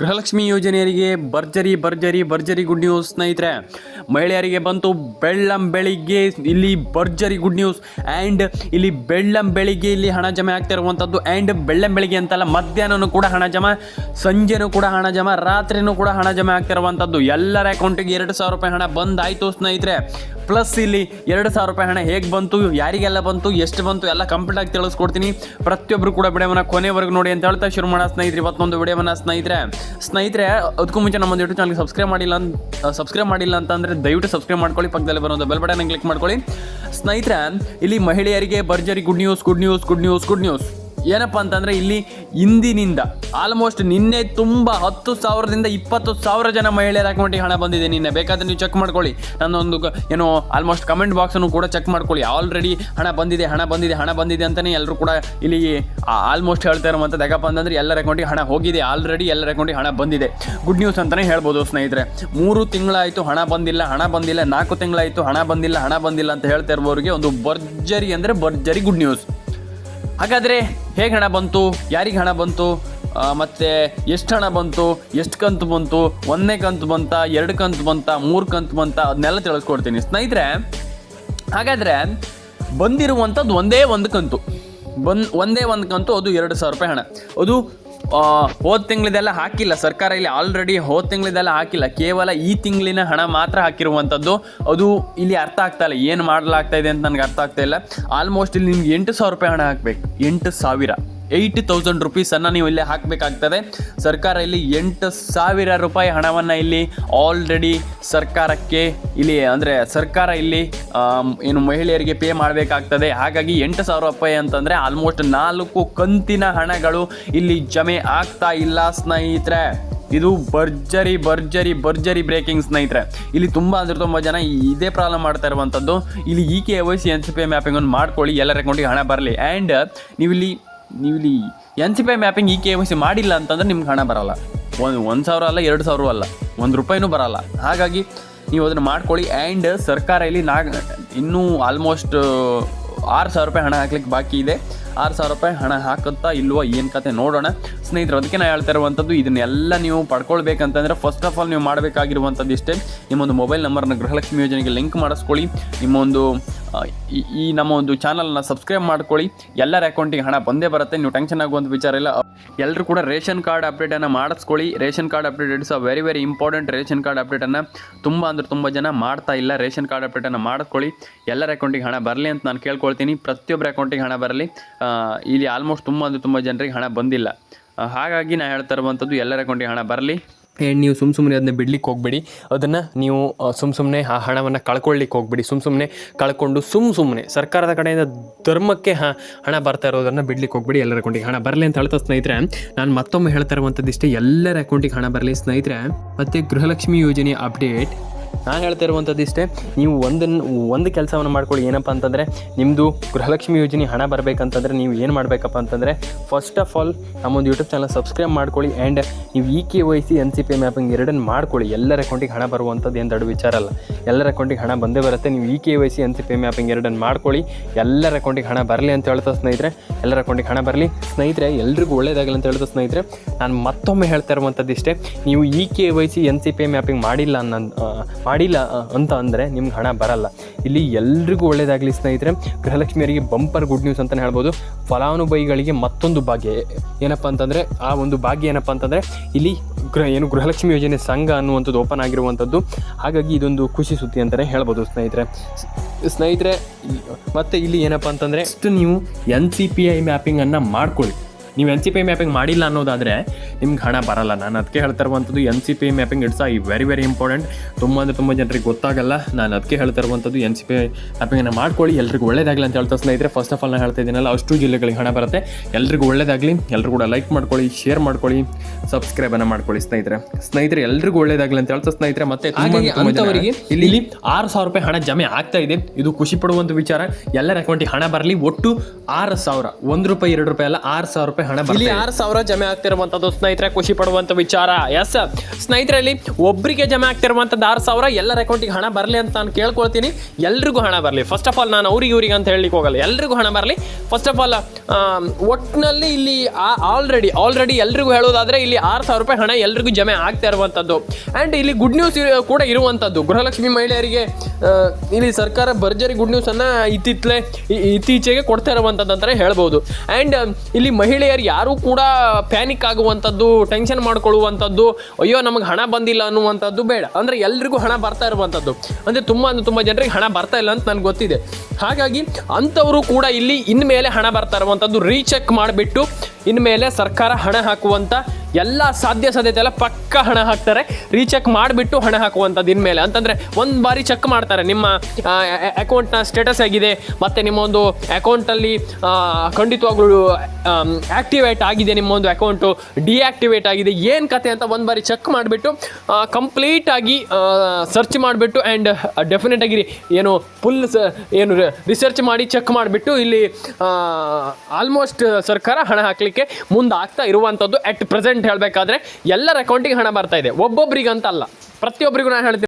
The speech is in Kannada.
ಗೃಹಲಕ್ಷ್ಮಿ ಯೋಜನೆಯರಿಗೆ ಭರ್ಜರಿ ಭರ್ಜರಿ ಭರ್ಜರಿ ಗುಡ್ ನ್ಯೂಸ್ ಸ್ನೇಹಿತರೆ. ಮಹಿಳೆಯರಿಗೆ ಬಂತು ಬೆಳ್ಳಂ ಬೆಳಿಗ್ಗೆ, ಇಲ್ಲಿ ಭರ್ಜರಿ ಗುಡ್ ನ್ಯೂಸ್ ಆ್ಯಂಡ್ ಇಲ್ಲಿ ಬೆಳ್ಳಂ ಬೆಳಿಗ್ಗೆ ಇಲ್ಲಿ ಹಣ ಜಮೆ ಆಗ್ತಾ ಇರುವಂಥದ್ದು ಆ್ಯಂಡ್ ಬೆಳ್ಳಂ ಬೆಳಿಗ್ಗೆ ಅಂತಲ್ಲ ಮಧ್ಯಾಹ್ನನೂ ಕೂಡ ಹಣ ಜಮಾ, ಸಂಜೆನೂ ಕೂಡ ಹಣ ಜಮಾ, ರಾತ್ರಿನೂ ಕೂಡ ಹಣ ಜಮೆ ಆಗ್ತಿರುವಂಥದ್ದು ಎಲ್ಲರ ಅಕೌಂಟಿಗೆ ಎರಡು ಸಾವಿರ ರೂಪಾಯಿ ಹಣ ಬಂದಾಯಿತು ಸ್ನೇಹಿತರೆ. ಪ್ಲಸ್ ಇಲ್ಲಿ ಎರಡು ಸಾವಿರ ರೂಪಾಯಿ ಹಣ ಹೇಗೆ ಬಂತು, ಯಾರಿಗೆಲ್ಲ ಬಂತು, ಎಷ್ಟು ಬಂತು, ಎಲ್ಲ ಕಂಪ್ಲೀಟ್ ಆಗಿ ತಿಳಿಸ್ಕೊಡ್ತೀನಿ. ಪ್ರತಿಯೊಬ್ಬರು ಕೂಡ ವಿಡಿಯೋವನ್ನು ಕೊನೆವರೆಗೂ ನೋಡಿ ಅಂತ ಹೇಳ್ತಾ ಶುರು ಮಾಡೋ ಸ್ನೇಹಿತರೆ. ಇವತ್ತೊಂದು ವಿಡಿಯೋವನ್ನ ಸ್ನೇಹಿತರೆ. ಸ್ನೇಹಿತರೆ, ಅದಕ್ಕೂ ಮುಂಚೆ ನಮ್ಮ ಯೂಟ್ಯೂಬ್ ಚಾನಲ್ಗೆ ಸಬ್ಸ್ಕ್ರೈಬ್ ಮಾಡಿಲ್ಲ ಅಂತ ಸಬ್ಸ್ಕ್ರೈಬ್ ಮಾಡಿಲ್ಲ ಅಂತಂದರೆ ದಯವಿಟ್ಟು ಸಬ್ಸ್ಕ್ರೈಬ್ ಮಾಡ್ಕೊಳ್ಳಿ ಪಕ್ಕದಲ್ಲಿ ಬರೋದು ಬೆಲ್ ಬಟನ್ ಕ್ಲಿಕ್ ಮಾಡ್ಕೊಳ್ಳಿ. ಸ್ನೇಹಿತರೆ, ಇಲ್ಲಿ ಮಹಿಳೆಯರಿಗೆ, ಭರ್ಜರಿ good news good news good news good news ಏನಪ್ಪ ಅಂತಂದರೆ ಇಲ್ಲಿ ಇಂದಿನಿಂದ ಆಲ್ಮೋಸ್ಟ್ ನಿನ್ನೆ ತುಂಬ ಹತ್ತು ಸಾವಿರದಿಂದ ಇಪ್ಪತ್ತು ಸಾವಿರ ಜನ ಮಹಿಳೆಯರ ಅಕೌಂಟಿಗೆ ಹಣ ಬಂದಿದೆ ನಿನ್ನೆ. ಬೇಕಾದ್ರೆ ನೀವು ಚೆಕ್ ಮಾಡ್ಕೊಳ್ಳಿ. ನನ್ನೊಂದು ಏನೋ ಆಲ್ಮೋಸ್ಟ್ ಕಮೆಂಟ್ ಬಾಕ್ಸನ್ನು ಕೂಡ ಚೆಕ್ ಮಾಡ್ಕೊಳ್ಳಿ. ಆಲ್ರೆಡಿ ಹಣ ಬಂದಿದೆ ಹಣ ಬಂದಿದೆ ಹಣ ಬಂದಿದೆ ಅಂತಲೇ ಎಲ್ಲರೂ ಕೂಡ ಇಲ್ಲಿ ಆಲ್ಮೋಸ್ಟ್ ಹೇಳ್ತಾ ಇರುವಂಥದ್ದು ಯಾಕಪ್ಪ ಅಂತಂದರೆ ಎಲ್ಲರ ಅಕೌಂಟಿಗೆ ಹಣ ಹೋಗಿದೆ. ಆಲ್ರೆಡಿ ಎಲ್ಲರ ಅಕೌಂಟಿಗೆ ಹಣ ಬಂದಿದೆ. ಗುಡ್ ನ್ಯೂಸ್ ಅಂತಲೇ ಹೇಳ್ಬೋದು ಸ್ನೇಹಿತರೆ. ಮೂರು ತಿಂಗಳಾಯಿತು ಹಣ ಬಂದಿಲ್ಲ ಹಣ ಬಂದಿಲ್ಲ, ನಾಲ್ಕು ತಿಂಗಳಾಯಿತು ಹಣ ಬಂದಿಲ್ಲ ಹಣ ಬಂದಿಲ್ಲ ಅಂತ ಹೇಳ್ತಾ ಇರುವವರಿಗೆ ಒಂದು ಭರ್ಜರಿ ಅಂದರೆ ಭರ್ಜರಿ ಗುಡ್ ನ್ಯೂಸ್ ಹಾಗಾದರೆ ಹೇಗೆ ಹಣ ಬಂತು? ಯಾರಿಗೆ ಹಣ ಬಂತು? ಮತ್ತು ಎಷ್ಟು ಹಣ ಬಂತು? ಎಷ್ಟು ಕಂತು ಬಂತು? ಒಂದನೇ ಕಂತು ಬಂತ? ಎರಡು ಕಂತು ಬಂತ? ಮೂರು ಕಂತು ಬಂತ? ಅದನ್ನೆಲ್ಲ ತಿಳಿಸ್ಕೊಡ್ತೀನಿ. ಸ್ನೇಹಿತರೆ, ಹಾಗಾದರೆ ಬಂದಿರುವಂಥದ್ದು ಒಂದೇ ಒಂದು ಕಂತು. ಬಂದ್, ಒಂದೇ ಒಂದು ಕಂತು, ಅದು ಎರಡು ಸಾವಿರ ರೂಪಾಯಿ ಹಣ. ಅದು ಹೋದ ತಿಂಗಳಿದೆಲ್ಲ ಹಾಕಿಲ್ಲ. ಸರ್ಕಾರ ಇಲ್ಲಿ ಆಲ್ರೆಡಿ ಹೋದ ತಿಂಗಳಿದೆಲ್ಲ ಹಾಕಿಲ್ಲ. ಕೇವಲ ಈ ತಿಂಗಳಿನ ಹಣ ಮಾತ್ರ ಹಾಕಿರುವಂಥದ್ದು ಅದು ಇಲ್ಲಿ ಅರ್ಥ ಆಗ್ತಾ ಇಲ್ಲ. ಏನು ಮಾಡಲಾಗ್ತಾ ಇದೆ ಅಂತ ನನಗೆ ಅರ್ಥ ಆಗ್ತಾ ಇಲ್ಲ. ಆಲ್ಮೋಸ್ಟ್ ಇಲ್ಲಿ ನಿಮ್ಗೆ ಎಂಟು ಸಾವಿರ ರೂಪಾಯಿ ಹಣ ಹಾಕಬೇಕು. ಎಂಟು ಸಾವಿರ. ಏಯ್ಟ್ ತೌಸಂಡ್ ರುಪೀಸನ್ನು ನೀವು ಇಲ್ಲಿ ಹಾಕಬೇಕಾಗ್ತದೆ. ಸರ್ಕಾರ ಇಲ್ಲಿ ಎಂಟು ಸಾವಿರ ರೂಪಾಯಿ ಹಣವನ್ನು ಇಲ್ಲಿ ಆಲ್ರೆಡಿ ಸರ್ಕಾರಕ್ಕೆ ಇಲ್ಲಿ ಅಂದರೆ ಸರ್ಕಾರ ಇಲ್ಲಿ ಏನು ಮಹಿಳೆಯರಿಗೆ ಪೇ ಮಾಡಬೇಕಾಗ್ತದೆ. ಹಾಗಾಗಿ ಎಂಟು ಸಾವಿರ ರೂಪಾಯಿ ಅಂತಂದರೆ ಆಲ್ಮೋಸ್ಟ್ ನಾಲ್ಕು ಕಂತಿನ ಹಣಗಳು ಇಲ್ಲಿ ಜಮೆ ಆಗ್ತಾ ಇಲ್ಲ ಸ್ನೇಹಿತರೆ. ಇದು ಭರ್ಜರಿ ಭರ್ಜರಿ ಭರ್ಜರಿ ಬ್ರೇಕಿಂಗ್ ಸ್ನೇಹಿತರೆ. ಇಲ್ಲಿ ತುಂಬ ಅಂದ್ರೆ ತುಂಬ ಜನ ಇದೇ ಪ್ರಾಬ್ಲಮ್ ಮಾಡ್ತಾ ಇರುವಂಥದ್ದು ಇಲ್ಲಿ e K Y C N C P ಮ್ಯಾಪಿಂಗನ್ನು ಮಾಡ್ಕೊಳ್ಳಿ, ಎಲ್ಲರ ಅಕೌಂಟಿಗೆ ಹಣ ಬರಲಿ. ಆ್ಯಂಡ್ ನೀವು ಇಲ್ಲಿ ನೀವು N C P mapping e K Y C ಮಾಡಿಲ್ಲ ಅಂತಂದ್ರೆ ನಿಮ್ಗೆ ಹಣ ಬರಲ್ಲ. ಒಂದು ಒಂದು ಸಾವಿರ ಅಲ್ಲ, ಎರಡು ಸಾವಿರ ಅಲ್ಲ, ಒಂದು ರೂಪಾಯಿನೂ ಬರಲ್ಲ. ಹಾಗಾಗಿ ನೀವು ಅದನ್ನು ಮಾಡ್ಕೊಳ್ಳಿ ಆ್ಯಂಡ್ ಸರ್ಕಾರ ಇಲ್ಲಿ ನಾ ಇನ್ನೂ ಆಲ್ಮೋಸ್ಟ್ ಆರು ಸಾವಿರ ರೂಪಾಯಿ ಹಣ ಹಾಕ್ಲಿಕ್ಕೆ ಬಾಕಿ ಇದೆ. ಆರು ಸಾವಿರ ರೂಪಾಯಿ ಹಣ ಹಾಕುತ್ತಾ ಇಲ್ವೋ ಏನು ಕತೆ ನೋಡೋಣ. ಸ್ನೇಹಿತರು, ಅದಕ್ಕೆ ನಾನು ಹೇಳ್ತಾ ಇರುವಂಥದ್ದು, ಇದನ್ನೆಲ್ಲ ನೀವು ಪಡ್ಕೊಳ್ಬೇಕಂತಂದರೆ ಫಸ್ಟ್ ಆಫ್ ಆಲ್ ನೀವು ಮಾಡಬೇಕಾಗಿರುವಂಥದ್ದು ಇಷ್ಟೇ. ನಿಮ್ಮೊಂದು ಮೊಬೈಲ್ ನಂಬರ್ನ ಗೃಹಲಕ್ಷ್ಮಿ ಯೋಜನೆಗೆ ಲಿಂಕ್ ಮಾಡಿಸ್ಕೊಳ್ಳಿ. ನಿಮ್ಮೊಂದು ಒಂದು ಈ- ನಮ್ಮ ಒಂದು ಚಾನಲ್ನ ಸಬ್ಸ್ಕ್ರೈಬ್ ಮಾಡ್ಕೊಳ್ಳಿ. ಎಲ್ಲರ ಅಕೌಂಟಿಗೆ ಹಣ ಬಂದೇ ಬರುತ್ತೆ, ನೀವು ಟೆನ್ಷನ್ ಆಗುವಂಥ ವಿಚಾರ ಇಲ್ಲ. ಎಲ್ಲರೂ ಕೂಡ ರೇಷನ್ ಕಾರ್ಡ್ ಅಪ್ಡೇಟನ್ನು ಮಾಡಿಸ್ಕೊಳ್ಳಿ. Ration card update it's a very very important ration card ಅಪ್ಡೇಟನ್ನು ತುಂಬ ಅಂದ್ರೆ ತುಂಬ ಜನ ಮಾಡ್ತಾ ಇಲ್ಲ. ರೇಷನ್ ಕಾರ್ಡ್ ಅಪ್ಡೇಟನ್ನು ಮಾಡಿಸ್ಕೊಳ್ಳಿ. ಎಲ್ಲರ ಅಕೌಂಟಿಗೆ ಹಣ ಬರಲಿ ಅಂತ ನಾನು ಕೇಳ್ಕೊಳ್ತೀನಿ. ಪ್ರತಿಯೊಬ್ಬರ ಅಕೌಂಟಿಗೆ ಹಣ ಬರಲಿ. ಇಲ್ಲಿ ಆಲ್ಮೋಸ್ಟ್ ತುಂಬ ಅಂದರೆ ತುಂಬ ಜನರಿಗೆ ಹಣ ಬಂದಿಲ್ಲ. ಹಾಗಾಗಿ ನಾನು ಹೇಳ್ತಾ ಇರುವಂಥದ್ದು ಎಲ್ಲರ ಅಕೌಂಟಿಗೆ ಹಣ ಬರಲಿ. ಆ್ಯಂಡ್ ನೀವು ಸುಮ್ಮ ಸುಮ್ಮನೆ ಅದನ್ನ ಬಿಡ್ಲಿಕ್ಕೆ ಹೋಗಬೇಡಿ. ಅದನ್ನು ನೀವು ಸುಮ್ಮ ಸುಮ್ಮನೆ ಆ ಹಣವನ್ನು ಕಳ್ಕೊಳ್ಳಿಕ್ಕೆ ಹೋಗ್ಬೇಡಿ. ಸುಮ್ಮ ಸುಮ್ಮನೆ ಕಳ್ಕೊಂಡು ಸುಮ್ಮ ಸುಮ್ಮನೆ ಸರ್ಕಾರದ ಕಡೆಯಿಂದ ಧರ್ಮಕ್ಕೆ, ಹಾಂ, ಹಣ ಬರ್ತಾ ಇರೋದನ್ನು ಬಿಡ್ಲಿಕ್ಕೆ ಹೋಗ್ಬೇಡಿ. ಎಲ್ಲರ ಅಕೌಂಟಿಗೆ ಹಣ ಬರಲಿ ಅಂತ ಹೇಳ್ತಾ ಸ್ನೇಹಿತರೆ, ನಾನು ಮತ್ತೊಮ್ಮೆ ಹೇಳ್ತಾ ಇರುವಂಥದ್ದು ಇಷ್ಟೇ ಎಲ್ಲರ ಅಕೌಂಟಿಗೆ ಹಣ ಬರಲಿ ಸ್ನೇಹಿತರೆ. ಮತ್ತು ಗೃಹಲಕ್ಷ್ಮಿ ಯೋಜನೆ ಅಪ್ಡೇಟ್. ನಾನು ಹೇಳ್ತಾ ಇರುವಂಥದ್ದು ಇಷ್ಟೇ ನೀವು ಒಂದನ್ನು ಒಂದು ಕೆಲಸವನ್ನು ಮಾಡ್ಕೊಳ್ಳಿ. ಏನಪ್ಪ ಅಂತಂದರೆ ನಿಮ್ಮದು ಗೃಹಲಕ್ಷ್ಮಿ ಯೋಜನೆ ಹಣ ಬರಬೇಕಂತಂದರೆ ನೀವು ಏನು ಮಾಡಬೇಕಪ್ಪ ಅಂತಂದರೆ ಫಸ್ಟ್ ಆಫ್ ಆಲ್ ನಮ್ಮೊಂದು ಯೂಟ್ಯೂಬ್ ಚಾನಲ್ ಸಬ್ಸ್ಕ್ರೈಬ್ ಮಾಡ್ಕೊಳ್ಳಿ ಆ್ಯಂಡ್ ನೀವು E K Y C N C P mapping ಎರಡನ್ನು ಮಾಡ್ಕೊಳ್ಳಿ. ಎಲ್ಲರ ಅಕೌಂಟಿಗೆ ಹಣ ಬರುವಂಥದ್ದು ಏನು ದೊಡ್ಡ ವಿಚಾರ ಅಲ್ಲ. ಎಲ್ಲರ ಅಕೌಂಟಿಗೆ ಹಣ ಬಂದೇ ಬರುತ್ತೆ. ನೀವು E K Y C N C P mapping ಎರಡನ್ನು ಮಾಡ್ಕೊಳ್ಳಿ. ಎಲ್ಲರ ಅಕೌಂಟಿಗೆ ಹಣ ಬರಲಿ ಅಂತ ಹೇಳ್ತಾ ಸ್ನೇಹಿತರೆ ಎಲ್ಲರ ಅಕೌಂಟಿಗೆ ಹಣ ಬರಲಿ. ಸ್ನೇಹಿತರೆ ಎಲ್ರಿಗೂ ಒಳ್ಳೇದಾಗಲಿ ಅಂತ ಹೇಳ್ತಾ ಸ್ನೇಹಿತರೆ ನಾನು ಮತ್ತೊಮ್ಮೆ ಹೇಳ್ತಾ ಇರುವಂಥದ್ದು ಇಷ್ಟೇ ನೀವು E K Y C N C P mapping ಮಾಡಿಲ್ಲ ಅನ್ನೋ ಆ, ಮಾಡಿಲ್ಲ ಅಂತ ಅಂದರೆ ನಿಮ್ಗೆ ಹಣ ಬರಲ್ಲ. ಇಲ್ಲಿ ಎಲ್ರಿಗೂ ಒಳ್ಳೆಯದಾಗಲಿ ಸ್ನೇಹಿತರೆ. ಗೃಹಲಕ್ಷ್ಮಿಯರಿಗೆ ಬಂಪರ್ ಗುಡ್ ನ್ಯೂಸ್ ಅಂತಲೇ ಹೇಳ್ಬೋದು. ಫಲಾನುಭವಿಗಳಿಗೆ ಮತ್ತೊಂದು ಭಾಗ್ಯ. ಏನಪ್ಪ ಅಂತಂದರೆ, ಆ ಒಂದು ಭಾಗ್ಯ ಏನಪ್ಪ ಅಂತಂದರೆ, ಇಲ್ಲಿ ಗೃಹ, ಏನು ಗೃಹಲಕ್ಷ್ಮಿ ಯೋಜನೆ ಸಂಘ ಅನ್ನುವಂಥದ್ದು ಓಪನ್ ಆಗಿರುವಂಥದ್ದು. ಹಾಗಾಗಿ ಇದೊಂದು ಖುಷಿ ಸುದ್ದಿ ಅಂತಲೇ ಹೇಳ್ಬೋದು ಸ್ನೇಹಿತರೆ. ಸ್ನೇಹಿತರೆ ಮತ್ತೆ ಇಲ್ಲಿ ಏನಪ್ಪ ಅಂತಂದರೆ ಇಷ್ಟು ನೀವು ಎನ್ ಸಿ ಪಿ ಐ ಮ್ಯಾಪಿಂಗನ್ನು ಮಾಡ್ಕೊಳ್ಳಿ. ನೀವು ಎನ್ ಸಿ ಪಿ ಮ್ಯಾಪಿಂಗ್ ಮಾಡಿಲ್ಲ ಅನ್ನೋದಾದರೆ ನಿಮ್ಗೆ ಹಣ ಬರಲ್ಲ. ನಾನು ಅದಕ್ಕೆ ಹೇಳ್ತಾ ಇರುವಂಥದ್ದು N C P mapping it's a very very important ತುಂಬ ಅಂದರೆ ತುಂಬ ಜನರಿಗೆ ಗೊತ್ತಾಗಲ್ಲ. ನಾನು ಅದಕ್ಕೆ ಹೇಳ್ತಾ ಇರುವಂಥದ್ದು ಎನ್ ಸಿ ಪಿ ಮ್ಯಾಪಿಂಗನ್ನು ಮಾಡ್ಕೊಳ್ಳಿ. ಎಲ್ರಿಗೂ ಒಳ್ಳೇದಾಗಲಿ ಅಂತ ಹೇಳ್ತಾ ಸ್ನೇಹಿತರೆ ಫಸ್ಟ್ ಆಫ್ ಆಲ್ ನಾನು ಹೇಳ್ತಾ ಇದ್ದೀನಲ್ಲ ಅಷ್ಟು ಜಿಲ್ಲೆಗಳಿಗೆ ಹಣ ಬರುತ್ತೆ. ಎಲ್ರಿಗೂ ಒಳ್ಳೇದಾಗಲಿ. ಎಲ್ಲರೂ ಕೂಡ ಲೈಕ್ ಮಾಡ್ಕೊಳ್ಳಿ ಶೇರ್ ಮಾಡ್ಕೊಳ್ಳಿ ಸಬ್ಸ್ಕ್ರೈಬ್ ಅನ್ನು ಮಾಡ್ಕೊಳ್ಳಿ ಸ್ನೇಹಿತರೆ. ಸ್ನೇಹಿತರೆ ಎಲ್ರಿಗೂ ಒಳ್ಳೇದಾಗಲಿ ಅಂತ ಹೇಳ್ತಾ ಸ್ನೇಹಿತರೆ ಮತ್ತೆ ಅಂಥವರಿಗೆ ಇಲ್ಲಿ ಇಲ್ಲಿ ಆರು ಸಾವಿರ ರೂಪಾಯಿ ಹಣ ಜಮೆ ಆಗ್ತಾ ಇದೆ. ಇದು ಖುಷಿ ಪಡುವಂಥ ವಿಚಾರ. ಎಲ್ಲರ ಅಕೌಂಟಿಗೆ ಹಣ ಬರಲಿ. ಒಟ್ಟು ಆರು ಸಾವಿರ ಒಂದು ರೂಪಾಯಿ ಎರಡು ರೂಪಾಯಿ ಅಲ್ಲ ಆರು ಸಾವಿರ ರೂಪಾಯಿ ರೂಪಾಯಿ ಹಣ ಇಲ್ಲಿ ಆರು ಸಾವಿರ ಜಮೆ ಆಗ್ತಿರುವಂತದ್ದು ಸ್ನೇಹಿತರೆ ಖುಷಿ ಪಡುವಂಥ ವಿಚಾರ. ಎಸ್ ಸ್ನೇಹಿತರಲ್ಲಿ ಒಬ್ಬರಿಗೆ ಜಮೆ ಆಗ್ತಿರುವಂಥದ್ದು ಆರು ಸಾವಿರ ಎಲ್ಲರ ಅಕೌಂಟಿಗೆ ಹಣ ಬರಲಿ ಅಂತ ನಾನು ಕೇಳ್ಕೊಳ್ತೀನಿ. ಎಲ್ರಿಗೂ ಹಣ ಬರಲಿ. ಫಸ್ಟ್ ಆಫ್ ಆಲ್ ನಾನು ಅವ್ರಿಗೆ ಇವ್ರಿಗೆ ಅಂತ ಹೇಳಲಿಕ್ಕೆ ಹೋಗಲ್ಲ. ಎಲ್ರಿಗೂ ಹಣ ಬರಲಿ. ಫಸ್ಟ್ ಆಫ್ ಆಲ್ ಒಟ್ಟಿನಲ್ಲಿ ಇಲ್ಲಿ ಆಲ್ರೆಡಿ ಆಲ್ರೆಡಿ ಎಲ್ರಿಗೂ ಹೇಳೋದಾದ್ರೆ ಇಲ್ಲಿ ಆರು ಸಾವಿರ ರೂಪಾಯಿ ಹಣ ಎಲ್ರಿಗೂ ಜಮೆ ಆಗ್ತಾ ಇರುವಂಥದ್ದು ಆ್ಯಂಡ್ ಇಲ್ಲಿ ಗುಡ್ ನ್ಯೂಸ್ ಕೂಡ ಇರುವಂಥದ್ದು ಗೃಹಲಕ್ಷ್ಮಿ ಮಹಿಳೆಯರಿಗೆ ಇಲ್ಲಿ ಸರ್ಕಾರ ಭರ್ಜರಿ ಗುಡ್ ನ್ಯೂಸನ್ನು ಇತ್ತಿತ್ತಲೇ ಇತ್ತೀಚೆಗೆ ಕೊಡ್ತಾ ಇರುವಂಥದ್ದು ಅಂತಲೇ ಹೇಳ್ಬೋದು. ಆ್ಯಂಡ್ ಇಲ್ಲಿ ಮಹಿಳೆಯರು ಯಾರೂ ಕೂಡ ಪ್ಯಾನಿಕ್ ಆಗುವಂಥದ್ದು ಟೆನ್ಷನ್ ಮಾಡ್ಕೊಳ್ಳುವಂಥದ್ದು, ಅಯ್ಯೋ ನಮಗೆ ಹಣ ಬಂದಿಲ್ಲ ಅನ್ನುವಂಥದ್ದು ಬೇಡ. ಅಂದರೆ ಎಲ್ರಿಗೂ ಹಣ ಬರ್ತಾ ಇರುವಂಥದ್ದು. ಅಂದರೆ ತುಂಬ ಅಂದರೆ ತುಂಬ ಜನರಿಗೆ ಹಣ ಬರ್ತಾ ಇಲ್ಲ ಅಂತ ನನಗೆ ಗೊತ್ತಿದೆ. ಹಾಗಾಗಿ ಅಂಥವರು ಕೂಡ ಇಲ್ಲಿ ಇನ್ಮೇಲೆ ಹಣ ಬರ್ತಾ ಇರುವಂಥದ್ದು ರೀಚೆಕ್ ಮಾಡಿಬಿಟ್ಟು ಇನ್ಮೇಲೆ ಸರ್ಕಾರ ಹಣ ಹಾಕುವಂಥ ಎಲ್ಲ ಸಾಧ್ಯ ಸಾಧ್ಯತೆ ಎಲ್ಲ ಪಕ್ಕ ಹಣ ಹಾಕ್ತಾರೆ. ರೀಚೆಕ್ ಮಾಡಿಬಿಟ್ಟು ಹಣ ಹಾಕುವಂಥದ್ದು ಇನ್ಮೇಲೆ. ಅಂತಂದರೆ ಒಂದು ಬಾರಿ ಚೆಕ್ ಮಾಡ್ತಾರೆ. ನಿಮ್ಮ ಅಕೌಂಟ್ನ ಸ್ಟೇಟಸ್ ಆಗಿದೆ ಮತ್ತು ನಿಮ್ಮ ಒಂದು ಅಕೌಂಟಲ್ಲಿ ಖಂಡಿತವಾಗ್ಲೂ ಆ್ಯಕ್ಟಿವೇಟ್ ಆಗಿದೆ ನಿಮ್ಮ ಒಂದು ಅಕೌಂಟು ಡಿಆಕ್ಟಿವೇಟ್ ಆಗಿದೆ, ಏನು ಕತೆ ಅಂತ ಒಂದು ಬಾರಿ ಚೆಕ್ ಮಾಡಿಬಿಟ್ಟು ಕಂಪ್ಲೀಟಾಗಿ ಸರ್ಚ್ ಮಾಡಿಬಿಟ್ಟು ಆ್ಯಂಡ್ ಡೆಫಿನೆಟ್ ಆಗಿರಿ ಏನು ಫುಲ್ ಏನು ರಿಸರ್ಚ್ ಮಾಡಿ ಚೆಕ್ ಮಾಡಿಬಿಟ್ಟು ಇಲ್ಲಿ ಆಲ್ಮೋಸ್ಟ್ ಸರ್ಕಾರ ಹಣ ಹಾಕಲಿಕ್ಕೆ ಮುಂದೆ ಆಗ್ತಾ ಇರುವಂಥದ್ದು ಅಟ್ ಪ್ರೆಸೆಂಟ್ ಹೇಳಬೇಕಾದ್ರೆ ಎಲ್ಲರ ಅಕೌಂಟಿಗೆ ಹಣ ಬರ್ತಾ ಇದೆ. ಒಬ್ಬೊಬ್ರಿಗಂತ ಅಲ್ಲ ಪ್ರತಿಯೊಬ್ಬರಿಗೂ ನಾನು ಹೇಳ್ತೀನಿ.